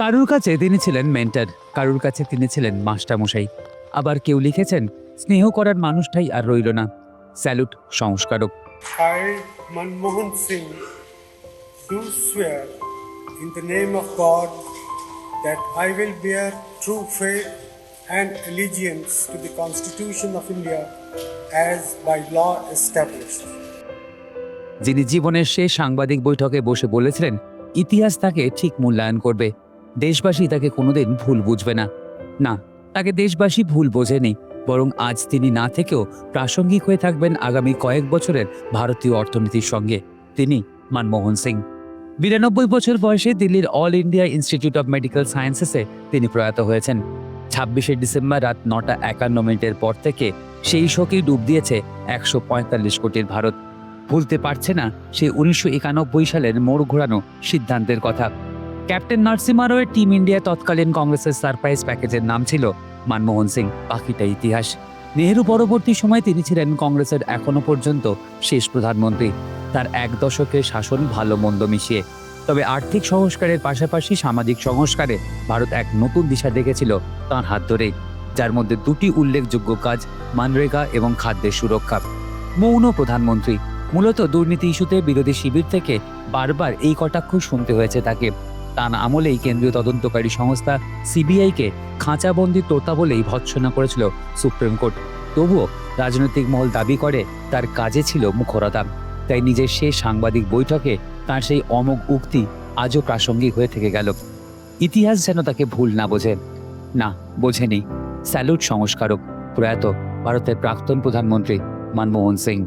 কারুর কাছে তিনি ছিলেন মেন্টার কারুর কাছে তিনি ছিলেন মাস্টারমশাই। আবার কেউ লিখেছেন স্নেহ করার মানুষটাই আর রইল না। স্যালুট সংস্কারক। Manmohan Singh in name of that I will true faith and allegiance constitution of India as by law যিনি জীবনের সেই সাংবাদিক বৈঠকে বসে বলেছিলেন ইতিহাস তাকে ঠিক মূল্যায়ন করবে। দেশবাসী তাকে কোনোদিন ভুল বুঝবে না। না, তাকে দেশবাসী ভুল বোঝেনি, বরং আজ তিনি না থেকেও প্রাসঙ্গিক হয়ে থাকবেন আগামী কয়েক বছরের ভারতীয় অর্থনীতির সঙ্গে। তিনি মনমোহন সিং। বিরানব্বই বছর বয়সে দিল্লির All India Institute of Medical সায়েন্সেসে তিনি প্রয়াত হয়েছেন। ছাব্বিশে ডিসেম্বর রাত নটা একান্ন মিনিটের পর থেকে সেই শোকেই ডুব দিয়েছে একশো পঁয়তাল্লিশ কোটির ভারত। ভুলতে পারছে না সেই উনিশশো একানব্বই সালের মোড় ঘোরানো সিদ্ধান্তের কথা। ক্যাপ্টেন নরসিমা রয়ের টিম ইন্ডিয়া তৎকালীন কংগ্রেসের সারপ্রাইজ প্যাকেজের নাম ছিল মনমোহন সিং, বাকিটা ইতিহাস। নেহেরু পরবর্তী সময় তিনি ছিলেন কংগ্রেসের এখনও পর্যন্ত শেষ প্রধানমন্ত্রী। তার এক দশকের শাসন ভালো মন্দ মিশিয়ে। তবে আর্থিক সংস্কারের পাশাপাশি সামাজিক সংস্কারে ভারত এক নতুন দিশা দেখেছিল তাঁর হাত ধরেই, যার মধ্যে দুটি উল্লেখযোগ্য কাজ, মানরেগা এবং খাদ্যের সুরক্ষা। মৌন প্রধানমন্ত্রী, মূলত দুর্নীতি ইস্যুতে বিরোধী শিবির থেকে বারবার এই কটাক্ষ শুনতে হয়েছে তাকে। তার আমলেই কেন্দ্রীয় তদন্তকারী সংস্থা সিবিআইকে খাঁচাবন্দি তোতা বলেই ভৎসনা করেছিল সুপ্রিম কোর্ট। তবুও রাজনৈতিক মহল দাবি করে, তার কাজে ছিল মুখরতা। তাই নিজের শেষ সাংবাদিক বৈঠকে তার সেই অমোঘ উক্তি আজও প্রাসঙ্গিক হয়ে থেকে গেল। ইতিহাস যেন তাকে ভুল না বোঝে। না, বোঝেনি। স্যালুট সংস্কারক প্রয়াত ভারতের প্রাক্তন প্রধানমন্ত্রী মনমোহন সিং।